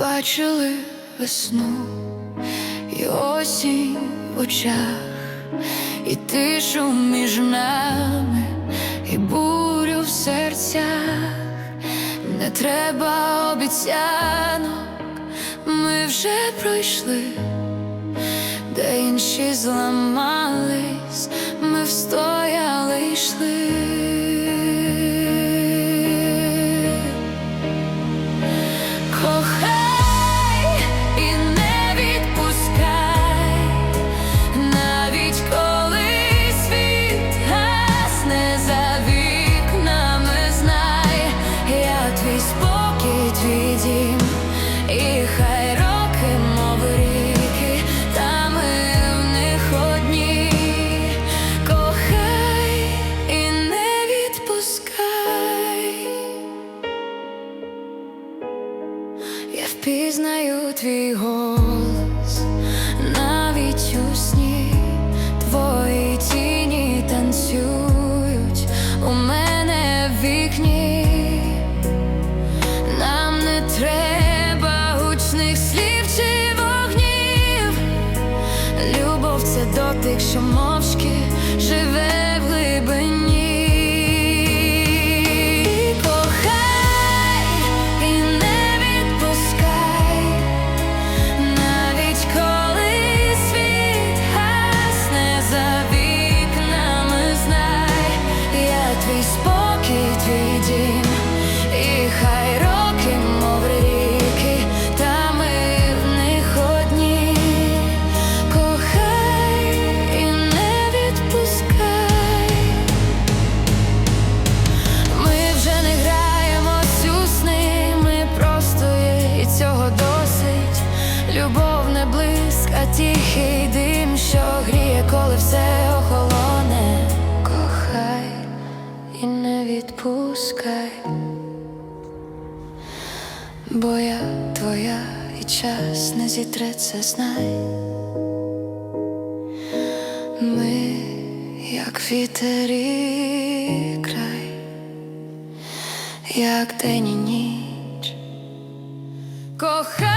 Бачили весну і осінь в очах, і тишу між нами, і бурю в серцях. Не треба обіцянок, ми вже пройшли, де інші зламались, впізнаю твій голос навіть у сні, твої тіні танцюють у мене в вікні. Нам не треба гучних слів чи вогнів. Любов це дотик, що мовчки не блиск, а тихий дим, що гріє, коли все охолоне. Кохай і не відпускай, бо я твоя і час не зітреться, знай. Ми, як вітер і край, як день і ніч. Кохай